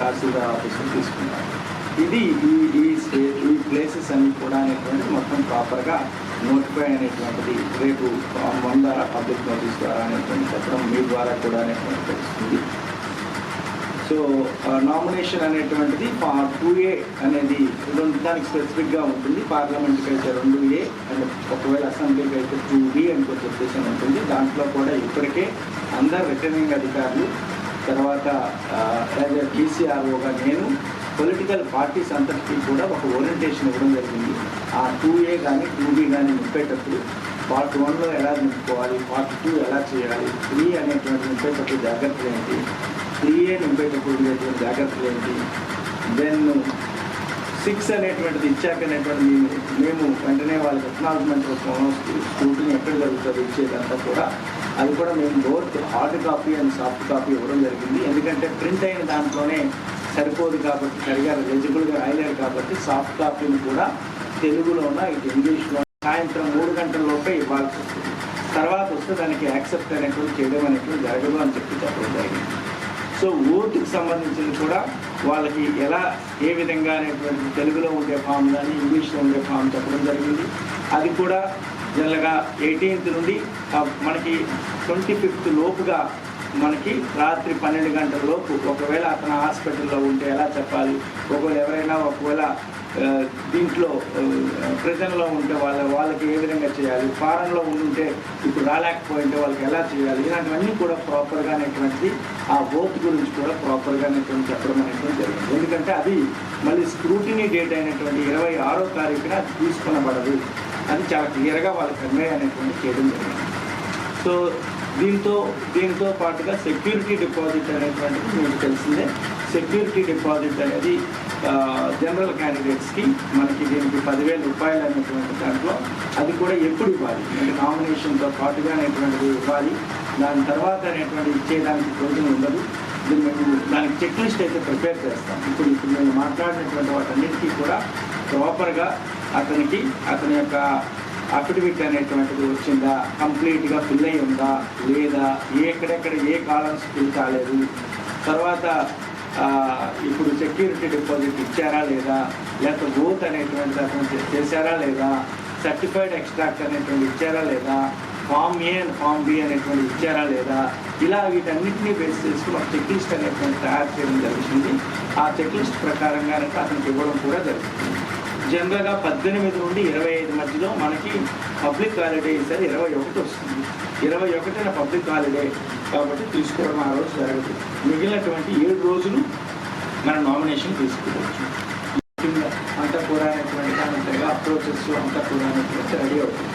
తహసీల్దార్ ఇది ఈ ఈ స్టేట్ ఈ ప్లేసెస్ అన్ని కూడా అనేటువంటి మొత్తం ప్రాపర్గా నోటిఫై అనేటువంటిది. రేపు వంద పబ్లిక్ నోటీస్ ద్వారా అనేటువంటి చెప్పడం మీ ద్వారా కూడా అనేటువంటి తెలుస్తుంది. సో నామినేషన్ uh, అనేటువంటిది టూ ఏ అనేది రెండు దానికి స్పెసిఫిక్గా ఉంటుంది. పార్లమెంట్కి అయితే రెండు ఏ అండ్ ఒకవేళ అసెంబ్లీకి అయితే టూ బి అని కొంచెం ఉద్దేశం ఉంటుంది. దాంట్లో కూడా ఇప్పటికే అందరు రిటర్నింగ్ అధికారులు తర్వాత యాజ్ టీసీఆర్ఓగా నేను పొలిటికల్ పార్టీస్ అంతటికీ కూడా ఒక ఓరియంటేషన్ ఇవ్వడం జరిగింది. ఆ టూ ఏ కానీ టూ బి కానీ నింపేటప్పుడు పార్ట్ వన్లో ఎలా నింపుకోవాలి పార్ట్ టూ ఎలా చేయాలి త్రీ అనేటువంటి నింపేటప్పుడు జాగ్రత్తలు ఏంటి? త్రీ ఏ ఉండేటువంటి జాగ్రత్తలు ఏంటి? దెన్ సిక్స్ అనేటువంటిది ఇచ్చాక అనేటువంటి మేము- వెంటనే వాళ్ళకి అక్నాలజ్మెంట్ కోసం స్కూటీని ఎక్కడ జరుగుతుంది ఇచ్చేదంతా కూడా అది కూడా మేము both hard copy and soft copy ఇవ్వడం జరిగింది. ఎందుకంటే ప్రింట్ అయిన దాంట్లోనే సరిపోదు కాబట్టి సరిగా రెజిబుల్గా రాయలేరు కాబట్టి సాఫ్ట్ కాపీని కూడా తెలుగులోన ఇటు ఇంగ్లీష్లో సాయంత్రం మూడు గంటల లోపే ఇవ్వాల్సి వస్తుంది. తర్వాత వస్తే దానికి యాక్సెప్ట్ అనేటువంటి చేయడం అనేటువంటి జరగదు అని చెప్పి చెప్పడం జరిగింది. సో ఓటుకు సంబంధించింది కూడా వాళ్ళకి ఎలా ఏ విధంగా అనేటువంటి తెలుగులో ఉండే ఫామ్ కానీ ఇంగ్లీష్లో ఉండే ఫామ్ చెప్పడం జరిగింది. అది కూడా జనరల్గా ఎయిటీన్త్ నుండి మనకి ట్వంటీ ఫిఫ్త్ లోపుగా మనకి రాత్రి పన్నెండు గంటల లోపు ఒకవేళ అతను హాస్పిటల్లో ఉంటే ఎలా చెప్పాలి? ఒకవేళ ఎవరైనా ఒకవేళ దీంట్లో ప్రజల్లో ఉంటే వాళ్ళ వాళ్ళకి ఏ విధంగా చేయాలి? ఫారంలో ఉంటే ఇప్పుడు రాలేకపోయింటే వాళ్ళకి ఎలా చేయాలి? ఇలాంటివన్నీ కూడా ప్రాపర్గా అనేటువంటి ఆ ఓత్ గురించి కూడా ప్రాపర్గా అనేటువంటి చెప్పడం అనేటువంటి జరిగింది. ఎందుకంటే అది మళ్ళీ స్క్రూటినీ డేట్ అయినటువంటి ఇరవై ఆరో తారీఖున అది తీసుకొనబడదు. అది చాలా క్లియర్గా వాళ్ళకి కన్వే అనేటువంటి చేయడం జరిగింది. సో దీంతో దీంతో పాటుగా సెక్యూరిటీ డిపాజిట్ అనేటువంటిది మీకు తెలిసిందే. సెక్యూరిటీ డిపాజిట్ అనేది జనరల్ క్యాండిడేట్స్కి మనకి దీనికి పదివేల రూపాయలు అనేటువంటి దాంట్లో అది కూడా ఎప్పుడు ఇవ్వాలి? అంటే నామినేషన్తో పాటుగా అనేటువంటిది ఇవ్వాలి. దాని తర్వాత అనేటువంటి ఇచ్చేదానికి ప్రయోజనం ఉండదు. మేము దానికి చెక్ లిస్ట్ అయితే ప్రిపేర్ చేస్తాం. ఇప్పుడు ఇప్పుడు మేము మాట్లాడినటువంటి వాటన్నిటికీ కూడా ప్రాపర్గా అతనికి అతని యొక్క అఫిడవిట్ అనేటువంటిది వచ్చిందా? కంప్లీట్గా ఫిల్ అయి ఉందా? లేదా ఎక్కడెక్కడ ఏ కాలమ్స్ ఫిల్ కాలేదు? తర్వాత ఇప్పుడు సెక్యూరిటీ డిపాజిట్ ఇచ్చారా లేదా? లేకపోతే గ్రోత్ అనేటువంటి అతను చేశారా లేదా? సర్టిఫైడ్ ఎక్స్ట్రాక్ట్ అనేటువంటి ఇచ్చారా లేదా? Form A and form B అనేటువంటి ఇచ్చారా లేదా? ఇలా వీటన్నింటినీ బేస్ చేసుకుని ఒక చెక్ లిస్ట్ అనేటువంటి తయారు చేయడం జరుగుతుంది. ఆ చెక్ లిస్ట్ ప్రకారంగా అతనికి ఇవ్వడం కూడా జరుగుతుంది. జనరల్గా పద్దెనిమిది నుండి ఇరవై ఐదు మధ్యలో మనకి పబ్లిక్ హాలిడే ఈసారి ఇరవై ఒకటి వస్తుంది. ఇరవై ఒకటిన పబ్లిక్ హాలిడే కాబట్టి తీసుకోవడం ఆ రోజు జరగదు. మిగిలినటువంటి ఏడు రోజులు మన నామినేషన్ తీసుకోవచ్చు. ముఖ్యంగా అంతా కూడా అనేటువంటి దాని అప్రోచెస్ అంతా కూడా అనేటువంటి రెడీ అవుతుంది.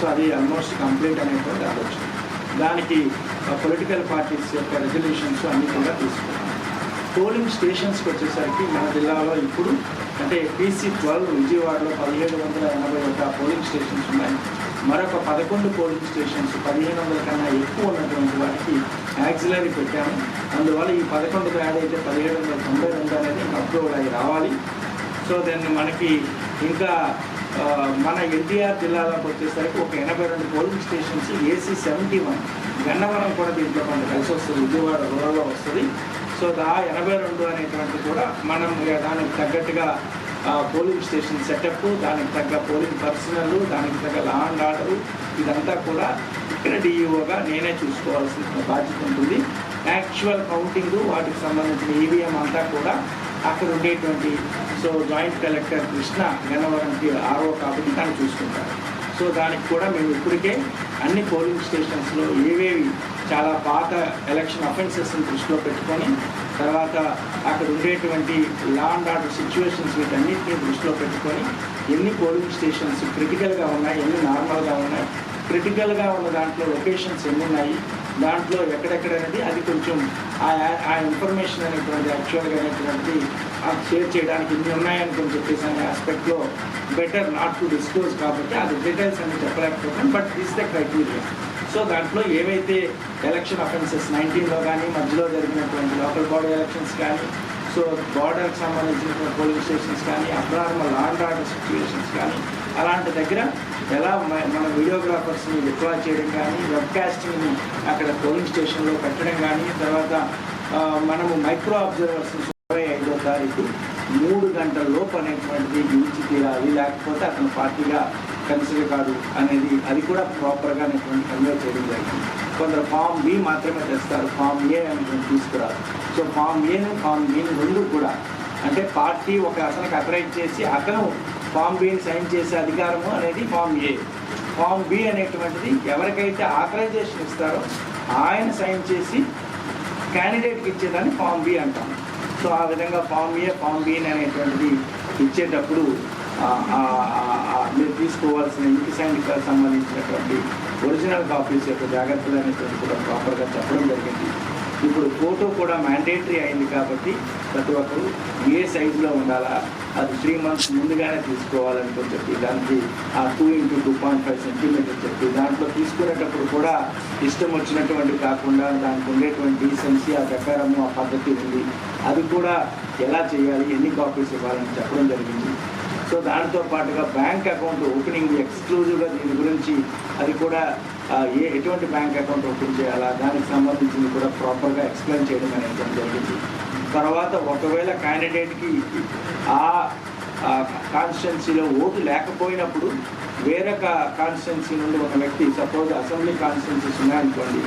సో అది ఆల్మోస్ట్ కంప్లీట్ అనేటువంటి ఆలోచన. దానికి పొలిటికల్ పార్టీస్ యొక్క రెజల్యూషన్స్ అన్నీ కూడా తీసుకున్నాం పోలింగ్ స్టేషన్స్కి వచ్చేసరికి మన జిల్లాలో ఇప్పుడు అంటే పీసీ ట్వెల్వ్ విజయవాడలో పదిహేడు వందల ఎనభై ఒక పోలింగ్ స్టేషన్స్ ఉన్నాయి. మరొక పదకొండు పోలింగ్ స్టేషన్స్ పదిహేను వందల కన్నా ఎక్కువ ఉన్నటువంటి వాటికి యాక్సిలరీ పెట్టాము. అందువల్ల ఈ పదకొండుకు యాడ్ అయితే పదిహేడు వందల తొంభై రెండు అనేది అప్రూవల్ అయ్యి రావాలి. సో దాన్ని మనకి ఇంకా మన ఎన్టీఆర్ జిల్లాలోకి వచ్చేసరికి ఒక ఎనభై రెండు polling stations AC seventy one Gannavaram కూడా దీంట్లో మనకు కలిసి వస్తుంది. విజయవాడ రూరల్లో వస్తుంది. సో దా ఎనభై రెండు అనేటువంటి కూడా మనం దానికి తగ్గట్టుగా పోలింగ్ స్టేషన్ సెటప్ దానికి తగ్గ పోలింగ్ పర్సనల్ దానికి తగ్గ లా అండ్ ఆర్డరు ఇదంతా కూడా ఇక్కడ డిఈఓగా నేనే చూసుకోవాల్సిన బాధ్యత ఉంటుంది. యాక్చువల్ కౌంటింగ్ వాటికి సంబంధించిన ఈవీఎం అంతా కూడా అక్కడ ఉండేటువంటి సో జాయింట్ కలెక్టర్ కృష్ణ గన్నవరంకి ఆర్ఓ కాబట్టి తను చూసుకుంటారు. సో దానికి కూడా మేము ఇప్పటికే అన్ని పోలింగ్ స్టేషన్స్లో ఏవేవి చాలా పాత ఎలక్షన్ అఫెన్సెస్ని దృష్టిలో పెట్టుకొని తర్వాత అక్కడ ఉండేటువంటి లా అండ్ ఆర్డర్ సిచ్యువేషన్స్ వీటన్నిటిని దృష్టిలో పెట్టుకొని ఎన్ని పోలింగ్ స్టేషన్స్ క్రిటికల్గా ఉన్నాయి ఎన్ని నార్మల్గా ఉన్నాయి క్రిటికల్గా ఉన్న దాంట్లో లొకేషన్స్ ఎన్ని ఉన్నాయి దాంట్లో ఎక్కడెక్కడ అనేది అది కొంచెం ఆ ఆ ఇన్ఫర్మేషన్ అనేటువంటి యాక్చువల్గా అనేటువంటి అది షేర్ చేయడానికి ఇన్ని ఉన్నాయని కొంచెం చెప్పేసి అనే ఆస్పెక్ట్లో బెటర్ నాట్ టు డిస్క్లోజ్ కాబట్టి అది డీటెయిల్స్ అని చెప్పలేకపోతాం but this the criteria so దాంట్లో ఏవైతే ఎలక్షన్ అఫెన్సెస్ నైన్టీన్లో కానీ మధ్యలో జరిగినటువంటి లోకల్ బాడీ ఎలక్షన్స్ కానీ సో బార్డర్కి సంబంధించిన పోలింగ్ స్టేషన్స్ కానీ abnormal law and order situations కానీ అలాంటి దగ్గర ఎలా మన వీడియోగ్రాఫర్స్ని డిప్లాయ్ చేయడం కానీ వెబ్కాస్టింగ్ని అక్కడ పోలింగ్ స్టేషన్లో పెట్టడం కానీ తర్వాత మనము మైక్రో అబ్జర్వర్స్ని ఇరవై ఐదో తారీఖు మూడు గంటల లోపు అనేటువంటిది ఇచ్చి తీరాలి లేకపోతే అతను పార్టీగా కన్సిడర్ కాదు అనేది అది కూడా ప్రాపర్గా అనేటువంటి కన్వే చేయడం జరిగింది. కొందరు ఫామ్ బి మాత్రమే తెస్తారు ఫామ్ ఏ అనేటువంటి తీసుకురారు. సో ఫామ్ ఏను ఫామ్ బిని రెండు కూడా అంటే పార్టీ ఒక అతనికి అథరైజ్ చేసి అతను ఫామ్ బిని సైన్ చేసే అధికారము అనేది ఫామ్ ఏ. ఫామ్ బి అనేటువంటిది ఎవరికైతే ఆథరైజేషన్ ఇస్తారో ఆయన సైన్ చేసి క్యాండిడేట్కి ఇచ్చేదాన్ని ఫామ్ బి అంటాం. సో ఆ విధంగా ఫామ్ ఏ ఫామ్ బిని అనేటువంటిది ఇచ్చేటప్పుడు మీరు తీసుకోవాల్సిన ఇంటి సైన్కి సంబంధించినటువంటి ఒరిజినల్ కాపీస్ యొక్క జాగ్రత్తలు అనేటువంటి కూడా ప్రాపర్గా చెప్పడం జరిగింది. ఇప్పుడు ఫోటో కూడా మ్యాండేటరీ అయింది కాబట్టి ప్రతి ఒక్కరు ఏ సైజులో ఉండాలా అది త్రీ మంత్స్ ముందుగానే తీసుకోవాలని చెప్పి దానికి ఆ two into two point five centimetre చెప్పి దాంట్లో తీసుకునేటప్పుడు కూడా ఇష్టం వచ్చినటువంటి కాకుండా దానికి ఉండేటువంటి డీసెన్సీ ఆ ప్రకారము ఆ పద్ధతి ఉంది. అది కూడా ఎలా చేయాలి ఎన్ని కాపీస్ ఇవ్వాలని చెప్పడం జరిగింది. సో దానితో పాటుగా బ్యాంక్ అకౌంట్ ఓపెనింగ్ ఎక్స్క్లూజివ్గా దీని గురించి అది కూడా ఏ ఎటువంటి బ్యాంక్ అకౌంట్ ఓపెన్ చేయాలా దానికి సంబంధించింది కూడా ప్రాపర్గా ఎక్స్ప్లెయిన్ చేయడం అనేది జరిగింది. తర్వాత ఒకవేళ క్యాండిడేట్కి ఆ కాన్స్టిట్యున్సీలో ఓటు లేకపోయినప్పుడు వేరొక కాన్స్టిట్యున్సీ నుండి ఒక వ్యక్తి సపోజ్ అసెంబ్లీ కాన్స్టిట్యున్సీస్ ఉన్నాయనుకోండి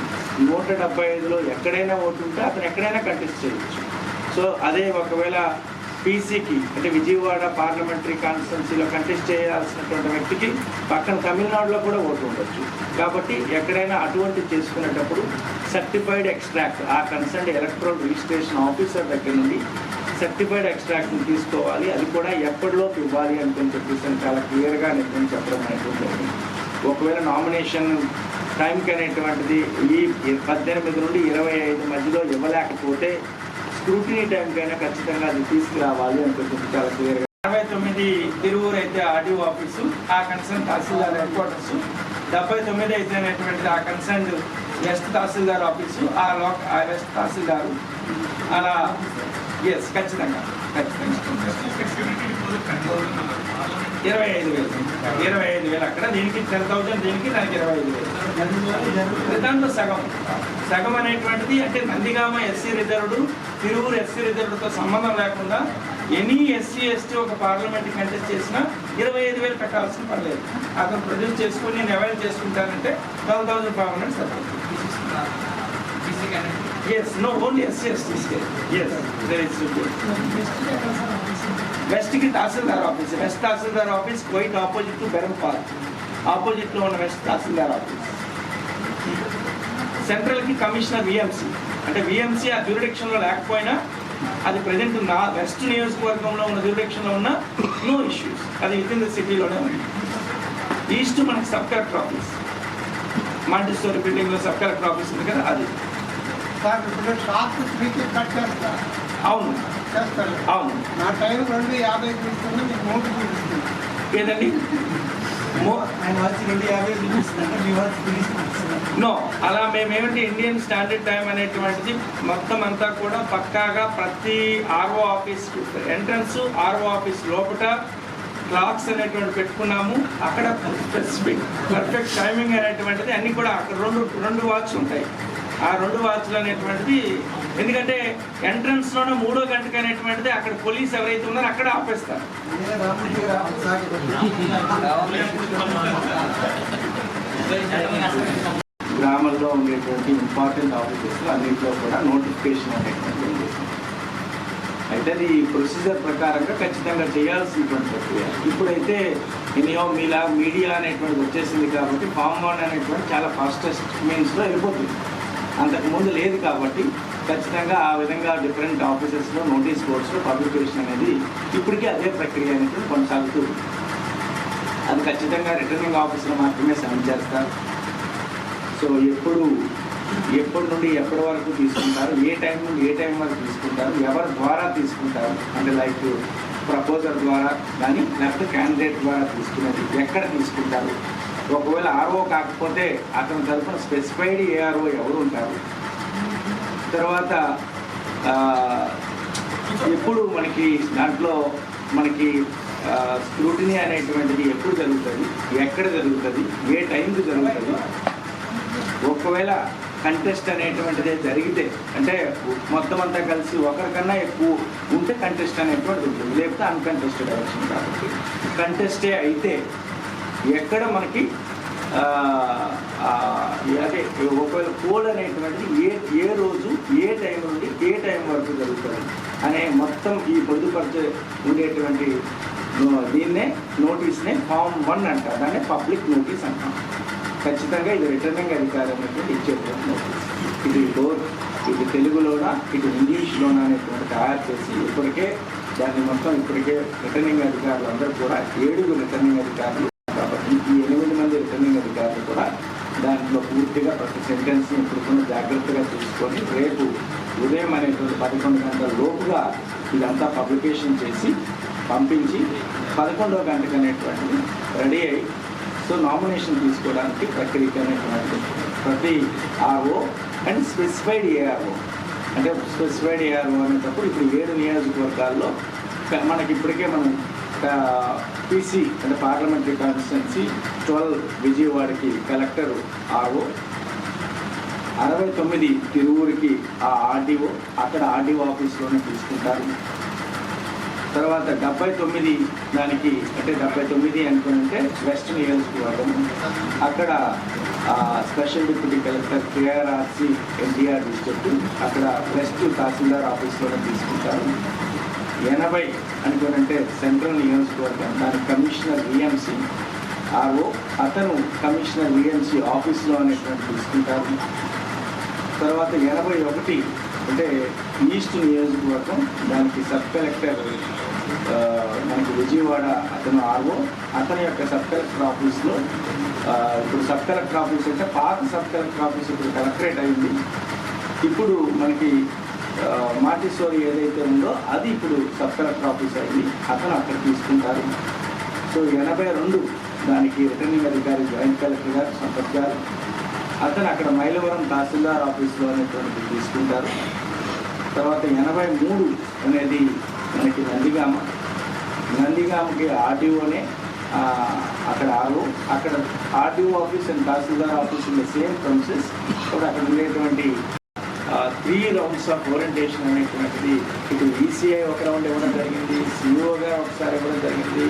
నూట డెబ్బై ఐదులో ఎక్కడైనా ఓటు ఉంటే అతను ఎక్కడైనా కంటెస్ట్ చేయొచ్చు. సో అదే ఒకవేళ పీసీకి అంటే విజయవాడ పార్లమెంటరీ కాన్స్టిట్యున్సీలో కంటెస్ట్ చేయాల్సినటువంటి వ్యక్తికి పక్కన తమిళనాడులో కూడా ఓటు ఉండొచ్చు. కాబట్టి ఎక్కడైనా అటువంటి చేసుకునేటప్పుడు సర్టిఫైడ్ ఎక్స్ట్రాక్ట్ ఆ కన్సర్న్ ఎలక్ట్రల్ రిజిస్ట్రేషన్ ఆఫీసర్ దగ్గర నుండి సర్టిఫైడ్ ఎక్స్ట్రాక్ట్ని తీసుకోవాలి. అది కూడా ఎప్పటిలోపు ఇవ్వాలి అనుకుని చెప్పేసి చాలా క్లియర్గా నేను చెప్పడం అనేటువంటి ఒకవేళ నామినేషన్ టైంకి అనేటువంటిది ఈ పద్దెనిమిది నుండి ఇరవై ఐదు మధ్యలో ఇవ్వలేకపోతే స్క్రూటినీ టైంకైనా ఖచ్చితంగా అది తీసుకురావాలి అనుకుంటుంది చాలా క్లియర్గా అరవై తొమ్మిది తిరువూరు అయితే ఆర్డీఓ ఆఫీసు ఆ కన్సర్న్ తహసీల్దార్ హెడ్ క్వార్టర్స్ డెబ్బై తొమ్మిది అయితే అనేటువంటిది ఆ కన్సర్న్ వెస్ట్ తహసీల్దార్ ఆఫీసు ఆ లోక ఆ వెస్ట్ తహసీల్దారు. అలా ఎస్ ఖచ్చితంగా ఇరవై ఐదు వేలు. ఇరవై ఐదు వేలు. అక్కడ దీనికి టెన్ థౌసండ్ దీనికి దానికి ఇరవై ఐదు వేలు. దాంట్లో సగం. సగం అనేటువంటిది అంటే Nandigama SC reserved Tiruvuru SC రిజర్వ్డ్తో సంబంధం లేకుండా ఎనీ ఎస్సీ ఎస్టీ ఒక పార్లమెంట్ కంటెస్ట్ చేసినా ఇరవై ఐదు వేలు పెట్టాల్సిన పర్లేదు అతను ప్రొడ్యూస్ చేసుకుని నేను avail చేసుకుంటానంటే twelve thousand five hundred support yes no only SC STs yes there is వెస్ట్కి tahsildar office. West tahsildar office quite opposite to Berm Park. ఆపోజిట్లో ఉన్న వెస్ట్ తహసీల్దార్ ఆఫీస్. సెంట్రల్కి కమిషనర్ విఎంసీ అంటే విఎంసీ ఆ జ్యూరిడిక్షన్లో లేకపోయినా అది ప్రజెంట్ నా వెస్ట్ నియోజకవర్గంలో ఉన్న జ్యూరిడిక్షన్లో ఉన్న నో ఇష్యూస్. అది విత్ ఇన్ ద సిటీలోనే ఉంది. ఈస్ట్ మనకి sub collector office. Multi storey బిల్డింగ్లో సబ్ కలెక్టర్ ఆఫీస్ ఉంది కదా అది. అవును. చేస్తారు అవును. నా టైం రెండు యాభై మీకు మూడు చూపిస్తుంది. ఏదండి నో అలా మేమేమంటే ఇండియన్ స్టాండర్డ్ టైం అనేటువంటిది మొత్తం అంతా కూడా పక్కాగా ప్రతి RO office entrance RO office లోపల క్లాక్స్ అనేటువంటి పెట్టుకున్నాము. అక్కడ స్పెసిఫిక్ పర్ఫెక్ట్ టైమింగ్ అనేటువంటిది అన్ని కూడా అక్కడ రెండు రెండు వాచ్లు ఉంటాయి. ఆ రెండు వాచ్లు అనేటువంటిది ఎందుకంటే ఎంట్రన్స్లోనే మూడో గంటకి అనేటువంటిది అక్కడ పోలీస్ ఎవరైతే ఉన్నారో అక్కడ ఆపేస్తారు. గ్రామంలో ఉండేటువంటి ఇంపార్టెంట్ ఆఫీసెస్ అన్నింటిలో కూడా నోటిఫికేషన్ అనేటువంటి అయితే అది ప్రొసీజర్ ప్రకారంగా ఖచ్చితంగా చేయాల్సినటువంటి ప్రక్రియ. ఇప్పుడైతే ఎనియో మీలా మీడియా అనేటువంటిది వచ్చేసింది కాబట్టి ఫామ్ వన్ అనేటువంటి చాలా ఫాస్టెస్ట్ మీన్స్లో వెళ్ళిపోతుంది. అంతకుముందు లేదు కాబట్టి ఖచ్చితంగా ఆ విధంగా డిఫరెంట్ ఆఫీసెస్లో నోటీస్ బోర్డ్స్లో పబ్లికేషన్ అనేది ఇప్పటికీ అదే ప్రక్రియ అనేది కొనసాగుతూ అది ఖచ్చితంగా రిటర్నింగ్ ఆఫీసర్ మాత్రమే సైన్ చేస్తారు. సో ఎప్పుడు ఎప్పటి నుండి ఎప్పటి వరకు తీసుకుంటారు ఏ టైం నుండి ఏ టైం వరకు తీసుకుంటారు ఎవరి ద్వారా తీసుకుంటారు అంటే లైక్ ప్రపోజల్ ద్వారా కానీ లేకపోతే క్యాండిడేట్ ద్వారా తీసుకునేది ఎక్కడ తీసుకుంటారు ఒకవేళ ఆర్ఓ కాకపోతే అతని తరఫున స్పెసిఫైడ్ ఏఆర్ఓ ఎవరు ఉంటారు? తర్వాత ఎప్పుడు మనకి దాంట్లో మనకి స్క్రూటినీ అనేటువంటిది ఎప్పుడు జరుగుతుంది? ఎక్కడ జరుగుతుంది? ఏ టైంకి జరుగుతుంది? ఒకవేళ కంటెస్ట్ అనేటువంటిది జరిగితే అంటే మొత్తం అంతా కలిసి ఒకరికన్నా ఎక్కువ ఉంటే కంటెస్ట్ అనేటువంటిది ఉంటుంది. లేకపోతే అన్కంటెస్టెడ్ ఎలక్షన్ కాబట్టి. కంటెస్టే అయితే ఎక్కడ మనకి అదే ఒకవేళ పోల్ అనేటువంటిది ఏ ఏ రోజు ఏ టైం నుండి ఏ టైం వరకు జరుగుతుంది అనే మొత్తం ఈ పొందుపరిచే ఉండేటువంటి దీన్నే నోటీస్నే ఫామ్ వన్ అంటారు. దాన్ని పబ్లిక్ నోటీస్ అంటాం. ఖచ్చితంగా ఇది రిటర్నింగ్ అధికారం అనేటువంటి ఇచ్చేటువంటి నోటీస్. ఇది బోత్ ఇది తెలుగులోనా ఇది ఇంగ్లీష్లోనా అనేటువంటి తయారు చేసి ఇప్పటికే దాన్ని మొత్తం ఇప్పటికే రిటర్నింగ్ అధికారులు అందరూ కూడా ఏడుగురు రిటర్నింగ్ అధికారులు కాబట్టి ఈ ఎనిమిది మంది రిటర్నింగ్ అధికారులు కూడా దాంట్లో పూర్తిగా ప్రతి సెంటెన్స్ని ఇప్పుడు కూడా జాగ్రత్తగా తీసుకొని రేపు ఉదయం అనేటువంటి పదకొండు గంటల లోపుగా వెరిఫికేషన్ చేసి పంపించి పదకొండవ గంటకు అనేటువంటిది రెడీ అయ్యి సో నామినేషన్ తీసుకోవడానికి ప్రక్రియ అనేటువంటి ప్రతి ఆర్ఓ అండ్ స్పెసిఫైడ్ ఏఆర్ఓ. అంటే స్పెసిఫైడ్ ఏఆర్ఓ అనేటప్పుడు ఇప్పుడు వేరు నియోజకవర్గాల్లో మనకి ఇప్పటికే మనం పీసీ అంటే పార్లమెంటరీ కాన్స్టిట్యున్సీ ట్వెల్వ్ విజయవాడకి కలెక్టర్ ఆర్ఓ. అరవై తొమ్మిది తిరువురికి ఆ ఆర్డీఓ. అక్కడ ఆర్డీఓ ఆఫీస్లోనే తీసుకుంటారు. తర్వాత డెబ్బై తొమ్మిది దానికి అంటే డెబ్బై తొమ్మిది అనుకుంటే వెస్ట్ నియోజకవర్గం. అక్కడ special deputy collector KRRC NTR district అక్కడ వెస్ట్ తహసీల్దార్ ఆఫీస్లోనే తీసుకుంటారు. ఎనభై అనుకుంటే సెంట్రల్ నియోజకవర్గం దాని కమిషనర్ విఎంసి ఆర్ఓ అతను కమిషనర్ విఎంసి ఆఫీస్లో అనేటువంటి తీసుకుంటారు. తర్వాత ఎనభై ఒకటి అంటే ఈస్ట్ నియోజకవర్గం దానికి సబ్ కలెక్టర్ విజయవాడ అతను ఆర్ఓ అతని యొక్క సబ్ కలెక్టర్ ఆఫీస్లో ఇప్పుడు సబ్ కలెక్టర్ ఆఫీస్ అంటే పాత సబ్ కలెక్టర్ ఆఫీస్ ఇప్పుడు కలెక్టరేట్ అయింది. ఇప్పుడు మనకి ఆ, ఏదైతే ఉందో అది ఇప్పుడు సబ్ కలెక్టర్ ఆఫీస్ అయింది. అతను అక్కడ తీసుకుంటారు. సో ఎనభై రెండు దానికి రిటర్నింగ్ అధికారి జాయింట్ కలెక్టర్ గారు సంపత్ గారు అతను అక్కడ మైలవరం తహసీల్దార్ ఆఫీస్లో అనేటువంటి తీసుకుంటారు. తర్వాత ఎనభై మూడు అనేది మనకి నందిగామ. నందిగామకి ఆర్డీఓనే అక్కడ ఆరు. అక్కడ RDO office and tahsildar office in the same process ఇప్పుడు అక్కడ ఉండేటువంటి త్రీ రౌండ్స్ ఆఫ్ ఓరియంటేషన్ అనేటువంటిది ఇటు ఈసీఐ ఒక రౌండ్ ఇవ్వడం జరిగింది సిఇఓగా ఒకసారి ఇవ్వడం జరిగింది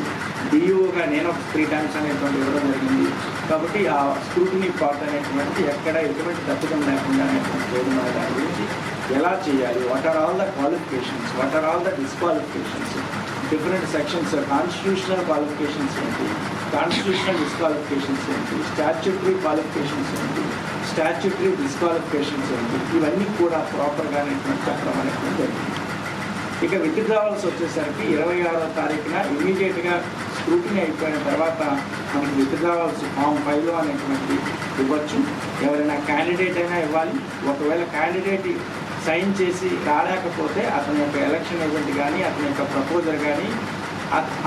డిఈఓగా నేను ఒక త్రీ టైమ్స్ అనేటువంటి ఇవ్వడం జరిగింది. కాబట్టి ఆ స్క్రూటినీ పార్ట్ అనేటువంటి ఎక్కడ ఎటువంటి తప్పిదం లేకుండా అనేటువంటి లేదు దాని గురించి ఎలా చేయాలి? What are all the qualifications what are all the disqualifications different sections constitutional qualifications ఏంటి కాన్స్టిట్యూషనల్ డిస్క్వాలిఫికేషన్స్ ఏంటి స్టాచ్యుటరీ క్వాలిఫికేషన్స్ ఏంటి స్టాచ్యుటరీ డిస్క్వాలిఫికేషన్స్ ఏంటి ఇవన్నీ కూడా ప్రాపర్గా అనేటువంటి చెప్పడం అనేటువంటి జరిగింది. ఇక విత్డ్రావల్స్ వచ్చేసరికి ఇరవై ఆరో తారీఖున ఇమీడియట్గా స్క్రూటినీ అయిపోయిన తర్వాత మనకి విత్డ్రావల్స్ ఫామ్ ఫైవ్ అనేటువంటి ఇవ్వచ్చు. ఎవరైనా క్యాండిడేట్ అయినా ఇవ్వాలి. ఒకవేళ క్యాండిడేట్ సైన్ చేసి కాలేకపోతే అతని యొక్క ఎలక్షన్ ఏజెంట్ కానీ అతని యొక్క ప్రపోజల్ కానీ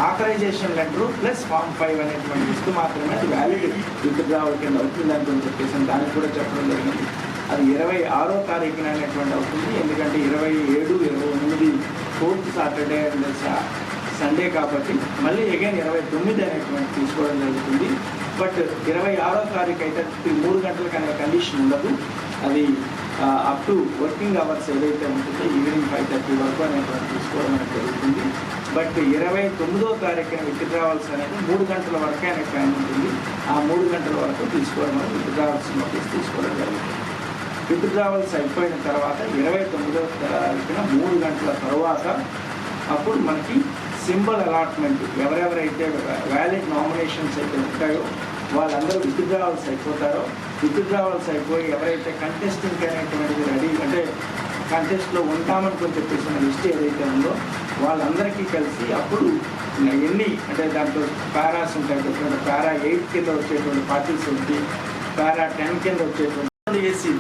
authorisation letter plus form five అనేటువంటి ఇస్తూ మాత్రమే అది వ్యాలిడ్ విత్డ్రావల్ కింద అవుతుందని అని చెప్పేసి దానికి కూడా చెప్పడం జరిగింది. అది ఇరవై ఆరో తారీఖున అనేటువంటి అవుతుంది. ఎందుకంటే ఇరవై ఏడు ఇరవై ఎనిమిది ఫోర్త్ సాటర్డే అండ్ సండే కాబట్టి మళ్ళీ అగైన్ ఇరవై తొమ్మిది అనేటువంటి తీసుకోవడం జరుగుతుంది. బట్ ఇరవై ఆరో తారీఖు అయితే మూడు గంటలకు అనే కండిషన్ ఉండదు. అది అప్ టు వర్కింగ్ అవర్స్ ఏదైతే ఉంటుందో ఈవినింగ్ ఫైవ్ థర్టీ వరకు అనేటువంటి తీసుకోవడం అనేది జరుగుతుంది. బట్ ఇరవై తొమ్మిదో తారీఖున విత్డ్రావల్స్ అనేది మూడు గంటల వరకే అనే టైం ఉంటుంది. ఆ మూడు గంటల వరకు తీసుకోవడం విత్డ్రావల్స్ నోటీస్ తీసుకోవడం జరుగుతుంది. విత్డ్రావల్స్ అయిపోయిన తర్వాత ఇరవై తొమ్మిదో తారీఖున మూడు గంటల తర్వాత అప్పుడు మనకి సింబల్ అలాట్మెంట్ ఎవరెవరైతే వ్యాలిడ్ నామినేషన్స్ అయితే ఉంటాయో వాళ్ళందరూ విత్డ్రావల్స్ అయిపోతారో విత్డ్రావల్స్ అయిపోయి ఎవరైతే కంటెస్టింగ్ అనేటువంటిది రెడీ అంటే కంటెస్ట్లో ఉంటామని చెప్పేసిన లిస్ట్ ఏదైతే ఉందో వాళ్ళందరికీ కలిసి అప్పుడు ఎన్ని అంటే దాంట్లో పారాస్ ఉంటాయి డిఫరెంట్ పారా ఎయిట్ కింద వచ్చేటువంటి పార్టీస్ ఏంటి పారా టెన్ కింద వచ్చేటువంటి ఏసీ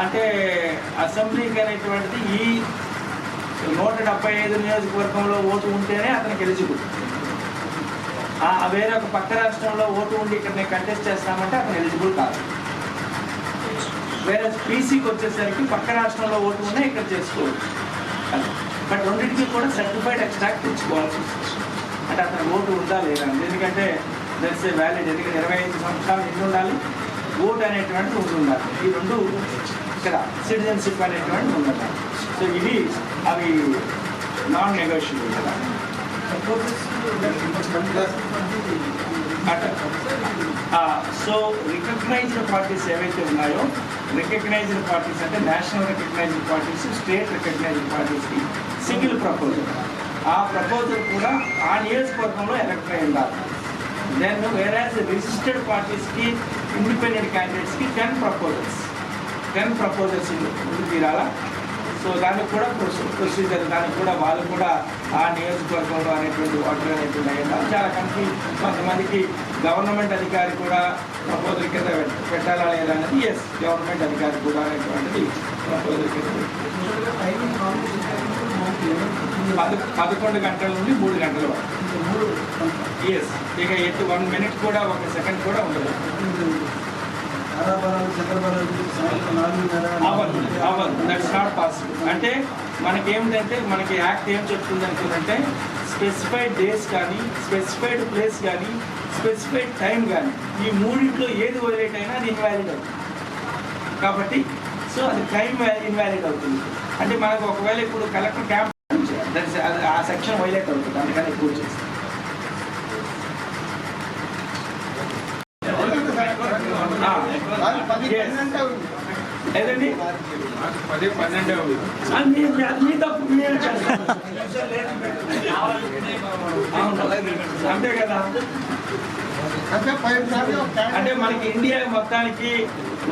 అంటే అసెంబ్లీకి అనేటువంటిది ఈ నూట డెబ్బై ఐదు నియోజకవర్గంలో ఓటు ఉంటేనే అతనికి ఎలిజిబుల్. ఆ వేరే ఒక పక్క రాష్ట్రంలో ఓటు ఉండి ఇక్కడ నేను కంటెస్ట్ చేస్తామంటే అతను ఎలిజిబుల్ కాదు. వేరే పీసీకి వచ్చేసరికి పక్క రాష్ట్రంలో ఓటు ఉన్నా ఇక్కడ చేసుకోవచ్చు. బట్ రెండింటికి కూడా సర్టిఫైడ్ ఎక్స్ట్రాక్ట్ తెచ్చుకోవాల్సి అంటే అతను ఓటు ఉందా లేదా ఎందుకంటే దట్స్ ఏ వ్యాలిడ్ ఎందుకంటే ఇరవై ఐదు సంవత్సరాలు ఎన్ని ఉండాలి? ఓటు అనేటువంటిది ఉండాలి. ఈ రెండు ఇక్కడ సిటిజన్షిప్ అనేటువంటి ఉన్నట సో ఇవి అవి నాన్ నెగోషియబుల్ కదా సో రికగ్నైజ్డ్ పార్టీస్ ఏవైతే ఉన్నాయో రికగ్నైజ్డ్ పార్టీస్ అంటే national recognised parties state recognised పార్టీస్కి సింగిల్ ప్రపోజల్ ఆ ప్రపోజల్ కూడా ఆ నియోజకవర్గంలో ఎలక్ట్ అయి ఉండాలి. దెన్ వేరే రిజిస్టర్డ్ పార్టీస్కి ఇండిపెండెంట్ క్యాండిడేట్స్కి టెన్ ప్రపోజల్స్ టెన్ ప్రపోజల్స్ ముందు తీరాలా? సో దానికి కూడా ప్రొసీజర్ దానికి కూడా వాళ్ళు కూడా ఆ నియోజకవర్గంలో అనేటువంటి ఓటర్ అనేటువంటి అయ్యిందా చాలా కంపెనీ కొంతమందికి గవర్నమెంట్ అధికారి కూడా ప్రపోజల్ కింద పెట్టాలా లేదా అనేది? ఎస్ గవర్నమెంట్ అధికారి కూడా అనేటువంటిది ప్రపోజల్ కింద పెట్టాలి. పదకొండు గంటల నుండి మూడు గంటల వరకు. ఎస్ ఇక ఎయిట్ వన్ మినిట్ కూడా ఒక సెకండ్ కూడా ఉండదు. అవ్వదు దట్స్ నాట్ పాసిబుల్ అంటే మనకి ఏమిటంటే మనకి యాక్ట్ ఏం చెప్తుంది అనుకుందంటే స్పెసిఫైడ్ డేస్ కానీ స్పెసిఫైడ్ ప్లేస్ కానీ స్పెసిఫైడ్ టైం కానీ ఈ మూడింట్లో ఏది వైలేట్ అయినా అది ఇన్వాలిడ్ అవుతుంది. కాబట్టి సో అది టైం ఇన్వాలిడ్ అవుతుంది. అంటే మనకు ఒకవేళ ఇప్పుడు కలెక్టర్ క్యాంప్ దట్స్ ఆ సెక్షన్ వైలేట్ అవుతుంది. అందుకని ఎక్కువ చేస్తాం. పది పన్నెండే ఉంది మీ మీ తప్పు మీరు చేస్తారు. అవును. అంతే కదా. అంటే మనకి ఇండియా మొత్తానికి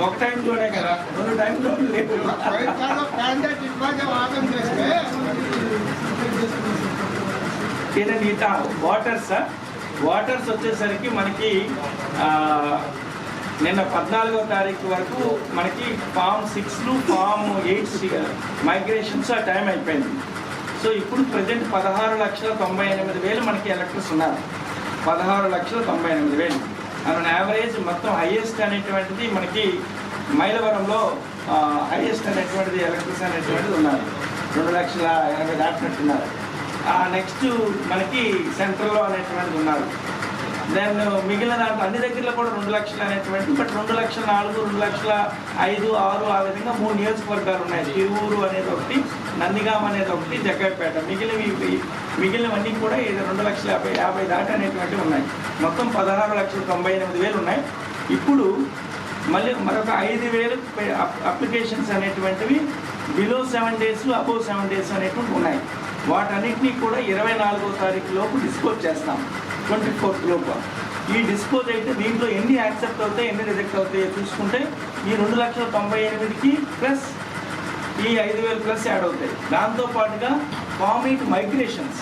ఒక టైం జోనే కదా. రెండు టైం జోన్ లేవు ఏదండి? ఇట వాటర్స్ వాటర్స్ వచ్చేసరికి మనకి నిన్న పద్నాలుగో తారీఖు వరకు మనకి ఫామ్ సిక్స్లు ఫామ్ ఎయిట్స్ మైగ్రేషన్స్ ఆ టైం అయిపోయింది. సో ఇప్పుడు ప్రజెంట్ పదహారు లక్షల తొంభై ఎనిమిది వేలు మనకి ఎలక్టర్స్ ఉన్నారు. పదహారు లక్షల తొంభై ఎనిమిది వేలు. అన్న యావరేజ్ మొత్తం హైయెస్ట్ అనేటువంటిది మనకి మైలవరంలో హైయెస్ట్ అనేటువంటిది ఎలక్ట్రిక్స్ అనేటువంటిది ఉన్నారు. రెండు లక్షల ఎనభై దాటినట్టున్నారు. నెక్స్ట్ మనకి సెంట్రల్లో అనేటువంటిది ఉన్నారు. దెన్ uh, మిగిలిన దాంట్లో అన్ని దగ్గరలో కూడా రెండు లక్షలు అనేటువంటి బట్ రెండు లక్షల నాలుగు రెండు లక్షల ఐదు ఆరు ఆ విధంగా మూడు నియోజకవర్గాలు ఉన్నాయి. తిరువూరు అనేది ఒకటి నందిగామ అనేది ఒకటి జగ్గపేట మిగిలినవి మిగిలినవన్నీ కూడా ఇది రెండు లక్షల యాభై యాభై దాటి అనేటువంటివి ఉన్నాయి. మొత్తం పదహారు లక్షల తొంభై ఎనిమిది వేలు ఉన్నాయి. ఇప్పుడు మళ్ళీ మరొక ఐదు వేలు అప్- అప్లికేషన్స్ అనేటువంటివి below seven days above seven days అనేటువంటి ఉన్నాయి. వాటన్నిటినీ కూడా ఇరవై నాలుగో తారీఖు లోపు డిస్పోజ్ చేస్తాం. ట్వంటీ ఫోర్త్ లోపు. ఈ డిస్పోజ్ అయితే దీంట్లో ఎన్ని యాక్సెప్ట్ అవుతాయి ఎన్ని రిజెక్ట్ అవుతాయో చూసుకుంటే ఈ రెండు లక్షల తొంభై ఎనిమిదికి ప్లస్ ఈ ఐదు వేలు ప్లస్ యాడ్ అవుతాయి. దాంతో పాటుగా మైగ్రేషన్స్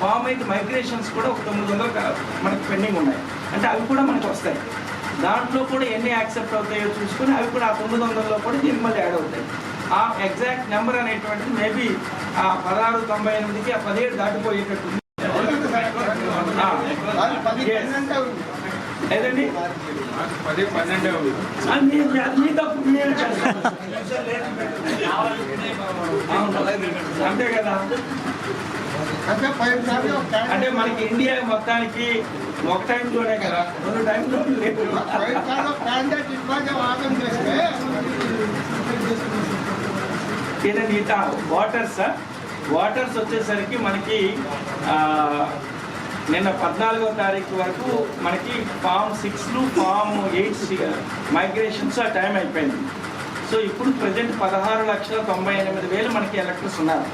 ఫార్మేట్ మైగ్రేషన్స్ కూడా ఒక తొమ్మిది వందలు మనకు మనకి పెండింగ్ ఉన్నాయి. అంటే అవి కూడా మనకు వస్తాయి. దాంట్లో కూడా ఎన్ని యాక్సెప్ట్ అవుతాయో చూసుకొని అవి కూడా ఆ తొమ్మిది వందలలో కూడా దీని మళ్ళీ యాడ్ అవుతాయి. ఆ ఎగ్జాక్ట్ నెంబర్ అనేటువంటిది మేబీ ఆ పదహారు తొంభై ఎనిమిదికి ఆ పదిహేడు దాటిపోయేటట్టు పది పన్నెండే ఉంది మీ తప్పు. అంతే కదా? అంటే మనకి ఇండియా మొత్తానికి ఒక టైం జోనే కదా? రెండు టైం జోన్ తిననీట వాటర్స్ వాటర్స్ వచ్చేసరికి మనకి నిన్న పద్నాలుగో తారీఖు వరకు మనకి ఫామ్ సిక్స్లు ఫామ్ ఎయిట్స్ మైగ్రేషన్స్ ఆ టైం అయిపోయింది. సో ఇప్పుడు ప్రజెంట్ పదహారు లక్షల తొంభై ఎనిమిది వేలు మనకి ఎలక్టర్స్ ఉన్నారు.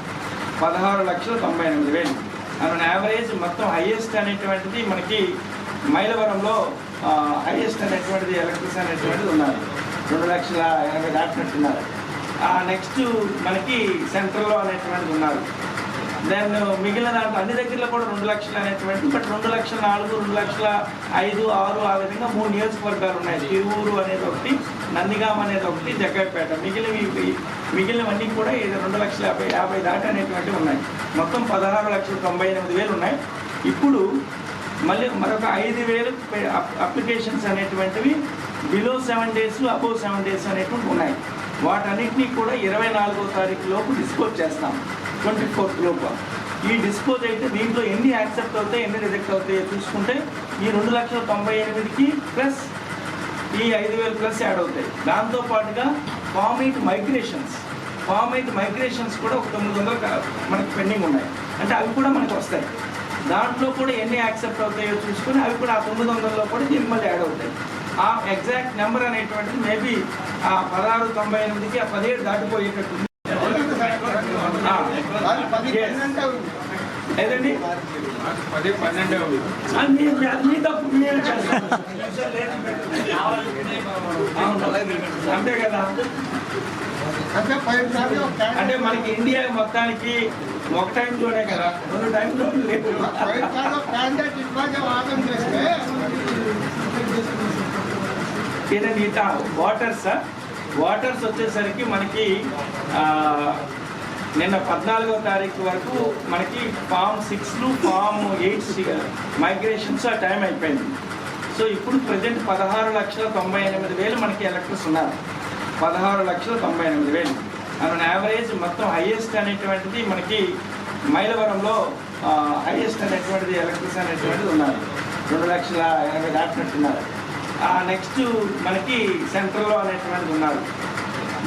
పదహారు లక్షల తొంభై ఎనిమిది వేలు. అన్న యావరేజ్ మొత్తం హైయెస్ట్ అనేటువంటిది మనకి మైలవరంలో హైయెస్ట్ అనేటువంటిది ఎలక్ట్రిక్స్ అనేటువంటిది ఉన్నారు. రెండు లక్షల ఎనభై దాటినట్టున్నారు. నెక్స్ట్ మనకి సెంట్రల్లో అనేటువంటిది ఉన్నారు. దెన్ మిగిలిన దాంట్లో అన్ని దగ్గరలో కూడా రెండు లక్షలు అనేటువంటి బట్ రెండు లక్షల నాలుగు రెండు లక్షల ఐదు ఆరు ఆ విధంగా మూడు నియోజకవర్గాలు ఉన్నాయి. తిరువూరు అనేది ఒకటి నందిగామ అనేది ఒకటి జగ్గపేట మిగిలినవి మిగిలినవన్నీ కూడా ఇది రెండు లక్షల యాభై యాభై దాటి అనేటువంటివి ఉన్నాయి. మొత్తం పదహారు లక్షల తొంభై ఎనిమిది వేలు ఉన్నాయి. ఇప్పుడు మళ్ళీ మరొక ఐదు వేలు అప్లికేషన్స్ అనేటువంటివి below seven days above seven days అనేటువంటి ఉన్నాయి. వాటన్నిటినీ కూడా ఇరవై నాలుగో తారీఖు లోపు డిస్పోజ్ చేస్తాం. ట్వంటీ ఫోర్త్ లోపు. ఈ డిస్పోజ్ అయితే దీంట్లో ఎన్ని యాక్సెప్ట్ అవుతాయి ఎన్ని రిజెక్ట్ అవుతాయో చూసుకుంటే ఈ రెండు లక్షల తొంభై ఎనిమిదికి ప్లస్ ఈ ఐదు వేలు ప్లస్ యాడ్ అవుతాయి. దాంతో పాటుగా మైగ్రేషన్స్. ఫామ్ మైగ్రేషన్స్ కూడా ఒక తొమ్మిది వందలు మనకి పెండింగ్ ఉన్నాయి. అంటే అవి కూడా మనకు వస్తాయి. దాంట్లో కూడా ఎన్ని యాక్సెప్ట్ అవుతాయో చూసుకొని అవి కూడా ఆ తొమ్మిది వందలలో కూడా దీని మళ్ళీ యాడ్ అవుతాయి. ఆ ఎగ్జాక్ట్ నెంబర్ అనేటువంటిది మేబీ ఆ పదహారు తొంభై ఎనిమిదికి ఆ పదిహేడు దాటిపోయేటట్టు. పది పన్నెండే ఉంది మీ తప్పు. అంతే కదా. అంటే మనకి ఇండియా మొత్తానికి ఒక టైం జోనే కదా. రెండు టైం జోన్ తిననీట వాటర్స్ వాటర్స్ వచ్చేసరికి మనకి నిన్న పద్నాలుగో తారీఖు వరకు మనకి ఫామ్ సిక్స్లు ఫామ్ ఎయిట్స్ మైగ్రేషన్స్ ఆ టైం అయిపోయింది. సో ఇప్పుడు ప్రజెంట్ పదహారు లక్షల తొంభై ఎనిమిది వేలు మనకి ఎలక్టర్స్ ఉన్నారు. పదహారు లక్షల తొంభై ఎనిమిది వేలు. అండ్ యావరేజ్ మొత్తం హైయెస్ట్ అనేటువంటిది మనకి మైలవరంలో హైయెస్ట్ అనేటువంటిది ఎలక్ట్రిక్స్ అనేటువంటిది ఉన్నారు. రెండు లక్షల ఎనభై దాటినట్టున్నారు. నెక్స్ట్ మనకి సెంట్రల్లో అనేటువంటిది ఉన్నారు.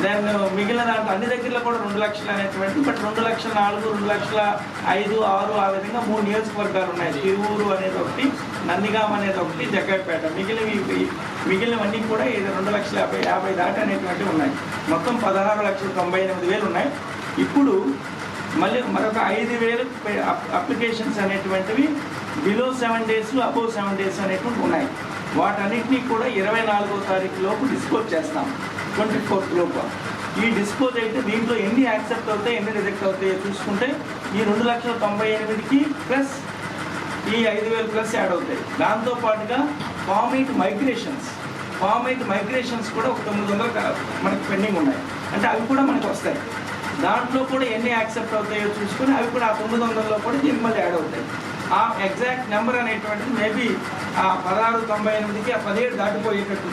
దెన్ మిగిలిన దాంట్లో అన్ని దగ్గరలో కూడా రెండు లక్షలు అనేటువంటి బట్ రెండు లక్షల నాలుగు రెండు లక్షల ఐదు ఆరు ఆ విధంగా మూడు నియోజకవర్గాలు ఉన్నాయి. తిరువూరు అనేది ఒకటి నందిగామ అనేది ఒకటి జగ్గపేట మిగిలినవి మిగిలినవన్నీ కూడా ఇది రెండు లక్షల యాభై యాభై దాటి అనేటువంటివి ఉన్నాయి. మొత్తం పదహారు లక్షల తొంభై ఎనిమిది వేలు ఉన్నాయి. ఇప్పుడు మళ్ళీ మరొక ఐదు వేలు అప్లికేషన్స్ అనేటువంటివి below seven days above seven days అనేటువంటి ఉన్నాయి. వాటన్నిటినీ కూడా ఇరవై నాలుగో తారీఖు లోపు డిస్పోజ్ చేస్తాం. ట్వంటీ ఫోర్త్ లోపు. ఈ డిస్పోజ్ అయితే దీంట్లో ఎన్ని యాక్సెప్ట్ అవుతాయి ఎన్ని రిజెక్ట్ అవుతాయో చూసుకుంటే ఈ రెండు లక్షల తొంభై ఎనిమిదికి ప్లస్ ఈ ఐదు వేలు ప్లస్ యాడ్ అవుతాయి. దాంతో పాటుగా మైగ్రేషన్స్. ఫామ్ మైగ్రేషన్స్ కూడా ఒక తొమ్మిది వందలు మనకి పెండింగ్ ఉన్నాయి. అంటే అవి కూడా మనకు వస్తాయి. దాంట్లో కూడా ఎన్ని యాక్సెప్ట్ అవుతాయో చూసుకొని అవి కూడా ఆ తొమ్మిది వందలలో కూడా దీని మళ్ళీ యాడ్ అవుతాయి. ఆ ఎగ్జాక్ట్ నెంబర్ అనేటువంటిది మేబీ ఆ పదహారు తొంభై ఎనిమిదికి ఆ పదిహేడు దాటిపోయేటట్టు